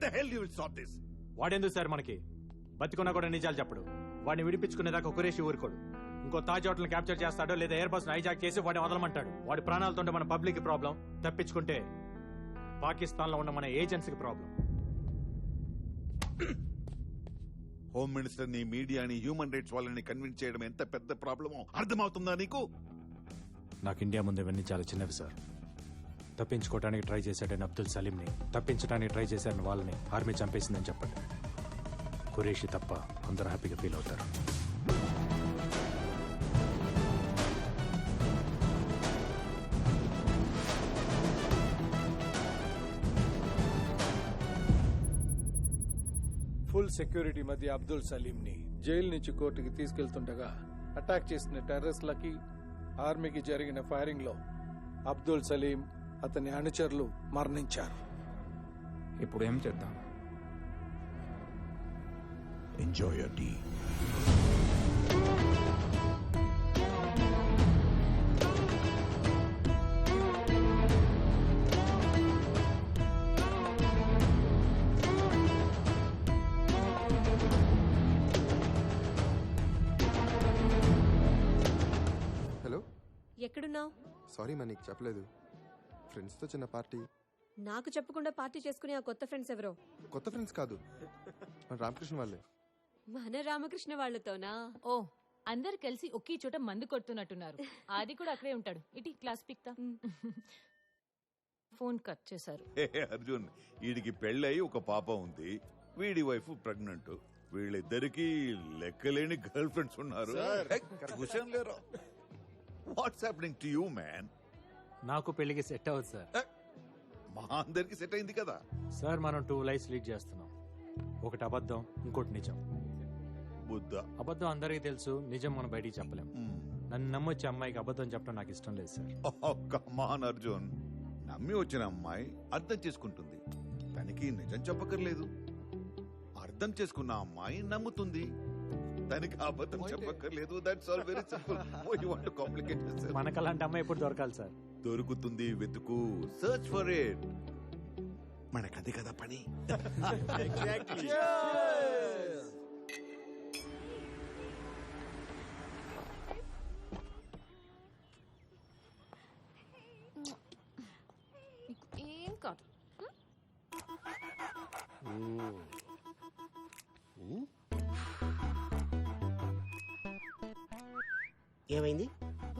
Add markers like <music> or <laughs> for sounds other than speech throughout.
When the hell you will sort this వాడెందుకు sir మనకి? బతికున్నా కూడా నిజాలు చెప్పడు. వాడిని విడిపించుకునేదాకా కురేషి ఊరుకోడు. ఇంకో తాజ్ హోటల్ క్యాప్చర్ చేస్తాడో లేదా ఎయిర్ బస్ హైజాక్ చేసి వాడిని వదలమంటాడు. వాడి ప్రాణాలతో మన పబ్లిక్ ప్రాబ్లం తప్పించుకుంటే పాకిస్తాన్లో ఉన్న మన ఏజెన్సీకి ప్రాబ్లం హోమ్ మినిస్టర్ని మీడియాని హ్యూమన్ రైట్స్ వాళ్ళని కన్విన్స్ చేయడం ఎంత పెద్ద ప్రాబ్లమో అర్థమవుతుందా నీకు? నాకు ఇండియా ముందు ఇవన్నీ చాలా చిన్నవి సార్ తప్పించుకోవడానికి ట్రై చేశాడని అబ్దుల్ సలీంని తప్పించడానికి ట్రై చేశారని వాళ్ళని ఆర్మీ చంపేసిందని చెప్పండి. ఖురేషి తప్ప అందరూ హ్యాపీగా ఫీల్ అవుతారు. ఫుల్ సెక్యూరిటీ మధ్య అబ్దుల్ సలీంని జైలు నుంచి కోర్టుకి తీసుకెళ్తుండగా అటాక్ చేసిన టెర్రరిస్ట్లకి ఆర్మీకి జరిగిన ఫైరింగ్లో అబ్దుల్ సలీం అతని అనుచరులు మరణించారు. ఇప్పుడు ఏం చేద్దాం? ఎంజాయ్ యర్ టీ హలో ఎక్కడున్నావు? సారీ మా నీకు చెప్పలేదు. ఫ్రెండ్స్తో చిన్న పార్టీ? నాకు చెప్పకుండా పార్టీ చేసుకునే ఆ కొత్త ఫ్రెండ్స్ ఎవరో? కొత్త ఫ్రెండ్స్ కాదు. మన రామకృష్ణ వాళ్ళే. మన రామకృష్ణ వాళ్ళతోనా? ఓ అందరు కలిసి ఒకే చోట మందు కొడుతున్నట్టున్నారు. ఆది కూడా అక్కడే ఉంటాడు. ఇటీ క్లాస్ పిక్తా. ఫోన్ కట్ చేశారు. అర్జున్ వీడికి పెళ్ళై ఒక పాప ఉంది. వీడి వైఫ్ ప్రెగ్నెంట్. వీళ్ళిద్దరికి లెక్కలేని గర్ల్ ఫ్రెండ్స్ ఉన్నారు. What's happening to you man నాకు పెళ్ళికి సెట్ అవ్వదు సార్. మా అందరికి సెట్ అయింది కదా. సార్ మనం టూ లైఫ్స్ లీడ్ చేస్తున్నాం. ఒకటి అబద్ధం ఇంకోటి నిజం. బుద్ధ. అబద్ధం అందరికీ తెలుసు నిజం మనం బయటికి చెప్పలేం. నన్ను నమ్మొచ్చే అమ్మాయికి అబద్ధం చెప్పడం నాకు ఇష్టం లేదు సార్. కమాన్ అర్జున్. నమ్మి వచ్చిన అమ్మాయి అర్థం చేసుకుంటుంది. తనకి నిజం చెప్పక్కర్లేదు. అర్థం చేసుకున్న అమ్మాయి నమ్ముతుంది. తనకి అబద్ధం చెప్పక్కర్లేదు. That's all very simple you want complicate మనకు అలాంటి అమ్మాయి ఎప్పుడు దొరకాలి సార్? దొరుకుతుంది వెతుకు. సర్చ్ ఫర్ ఇట్ మనకది కదా పని. ఏం కాదు. ఏమైంది?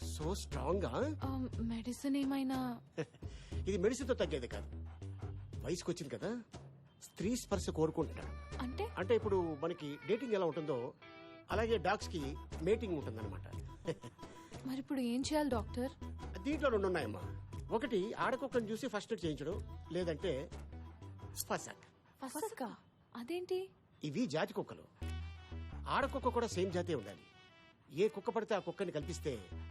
So strong? మెడిసిన్ ఏమైనా? <laughs> ఇది మెడిసిన్తో తగ్గేది కాదు. వయసుకు వచ్చింది కదా. స్త్రీ స్పర్శ కోరుకుంటున్నాడు. అంటే? అంటే ఇప్పుడు మనకి డేటింగ్ ఎలా ఉంటుందో అలాగే డాగ్స్కి మేటింగ్ ఉంటుందన్నమాట. <laughs> మరి ఇప్పుడు ఏం చేయాలి డాక్టర్? దీంట్లో రెండు ఉన్నాయమ్మా. ఒకటి ఆడకుక్కని చూసి ఫస్ట్ ఎయిడ్ చేయించడం లేదంటే ఫసక్ ఫసక అదేంటి? ఇవి జాతి కుక్కలు. ఆడకుక్క కూడా సేమ్ జాతే ఉండాలి. ఏ కుక్క పడితే ఆ కుక్కని కల్పిస్తే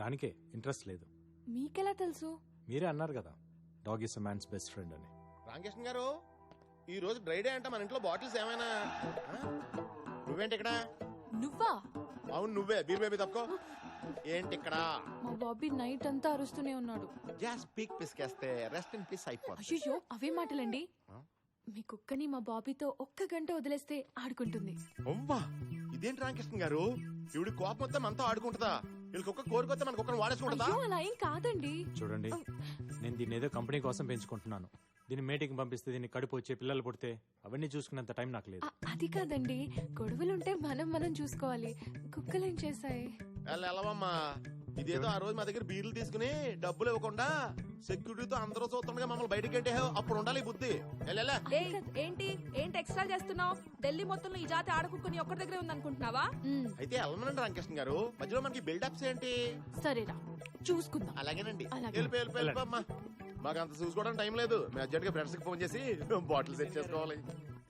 దానికే ఇంట్రెస్ట్ లేదు. మీకెలా తెలుసు? మీరే అన్నారు కదా dog is a man's best friend అని. రామకృష్ణ గారు ఈ రోజు డ్రై డే అంటే మన ఇంట్లో బాటిల్స్ ఏమైనా? ఆ? నువ్వేంటి ఇక్కడ? నువ్వా? అవును నువ్వే. బీర్ బేబీ తప్పుకో. ఏంటి ఇక్కడ? మా బాబీ నైట్ అంతా అరుస్తూనే ఉన్నాడు. గ్యాస్ పీక్ పిసికేస్తే రెస్ట్ ఇన్ పీస్ అయిపోతుంది అయ్యో అవే మాటలండి? మీ కుక్కని మా బాబీతో ఒక్క గంట వదిలేస్తే ఆడుకుంటుంది. అవ్వా ఇదేంటి రామకృష్ణ గారు? ఇవిడి కోపం వస్తే మనతో ఆడుకుంటుందా? వీళ్ళకి ఒక్క కోరికొస్తే మనకు ఒక్కరిని వాడేసుకుంటుందా? అయ్యో అలా ఏం కాదండి. చూడండి నేను దీన్ని ఏదో కంపెనీ కోసం పెంచుకుంటున్నాను. దీన్ని మేటింగ్ పంపిస్తే దీన్ని కడుపు వచ్చే పిల్లలు పుడితే అవన్నీ చూసుకునేంత టైం నాకు లేదు. అ- అది కాదండి. గొడవలుంటే మనం మనం చూసుకోవాలి. కుక్కలేం చేశాయి? వెళ్ళ వెళ్ళవమ్మా. ఇదేదో ఆ రోజు మా దగ్గర బీర్లు తీసుకుని డబ్బులు ఇవ్వకుండా సెక్యూరిటీతో అందరూ చూస్తుండగా మమ్మల్ని బయటికి అంటే అప్పుడు ఉండాలి ఈ బుద్ధి. ఏయ్, ఏంటి? ఏంటి ఎక్స్ట్రా చేస్తున్నావు? ఢిల్లీ మొత్తంలో ఈ జాతి ఆడకుక్కుని ఒక్కడి దగ్గరే ఉందనుకుంటున్నావా? ఉమ్, అయితే వెళ్ళమనండి రామకృష్ణ గారు మధ్యలో మనకి బిల్డప్స్ ఏంటి? సరేరా చూసుకుందాం. అలాగేనండి. అలాగే. మాకు అంత చూసుకోవడానికి టైం లేదు. మేము అర్జెంట్గా ఫ్రెండ్స్కి ఫోన్ చేసి బాటిల్ సెట్ చేసుకోవాలి.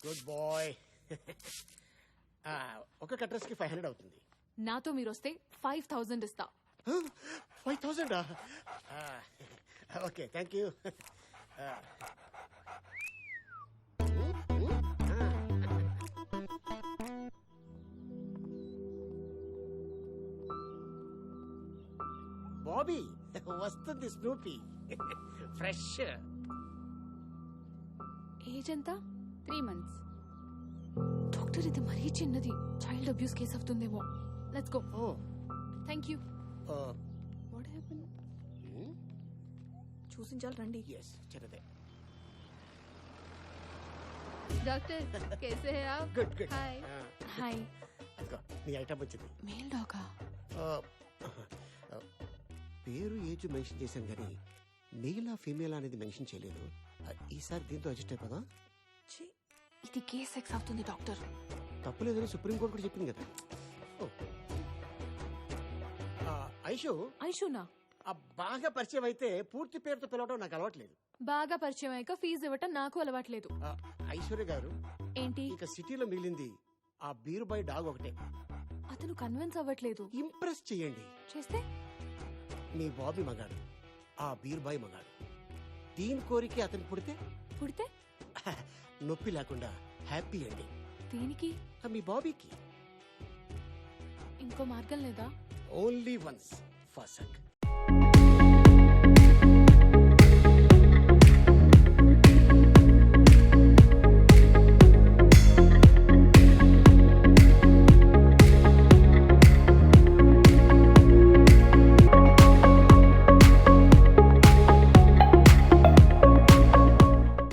గుడ్ బాయ్ <laughs> ఒక అడ్రస్కి ఫైవ్ హండ్రెడ్ అవుతుంది. నాతో మీరు వస్తే ఫైవ్ థౌజండ్ ఇస్తా. Five thousand okay thank you. Bobby వస్తుంది స్నూపీ. ఫ్రెష్. ఏజ్ ఎంత? Three months. డాక్టర్ ఇది మరీ చిన్నది. చైల్డ్ అబ్యూస్ కేసు అవుతుందేమో. Let's go thank you what happen చూసించాలి రండి. ఎస్ చిన్నదే డాక్టర్ కేసే హై ఆప్ గుడ్ గుడ్ హాయ్ హాయ్ అదిగో నీ ఐటమ్ వచ్చింది. మేల్ డాగా ఆ, పేరు ఏజ్ మెన్షన్ చేశాను కానీ మెయిల్ ఫీమేల్ అనేది మెన్షన్ చేయలేదు. ఆ, ఈసారి దీంతో అడ్జస్ట్ అయిపోదా. ఇది కేస్ సెక్స్ అవుతుంది డాక్టర్. తప్పులేదని సుప్రీంకోర్టు కూడా చెప్పింది కదా. ఓ. ఐషు? ఐషునా? ఆ బాగా పరిచయం అయితే పూర్తి పేరుతో పిలవడం నాకు అలవాట్లేదు. బాగా పరిచయం అయ్యాక ఫీజు ఇవ్వటం నాకు అలవాట్లేదు. ఆ, ఐశ్వర్య గారు ఏంటి? ఇక సిటీలో మిగిలింది ఆ బీరు బై డాగ్ ఒకటే. అతను కన్విన్స్ అవ్వట్లేదు. ఇంప్రెస్ చేయండి. చేస్తే? మీ బాబీ మగాడు ఆ బీర్ బాయ్ మగాడు. దీని కోరిక అతను పుడితే? పుడితే? <laughs> నొప్పి లేకుండా హ్యాపీ అండి. దీనికి? మీ బాబీకి. ఇంకో మార్గం లేదా? only once for Sangh.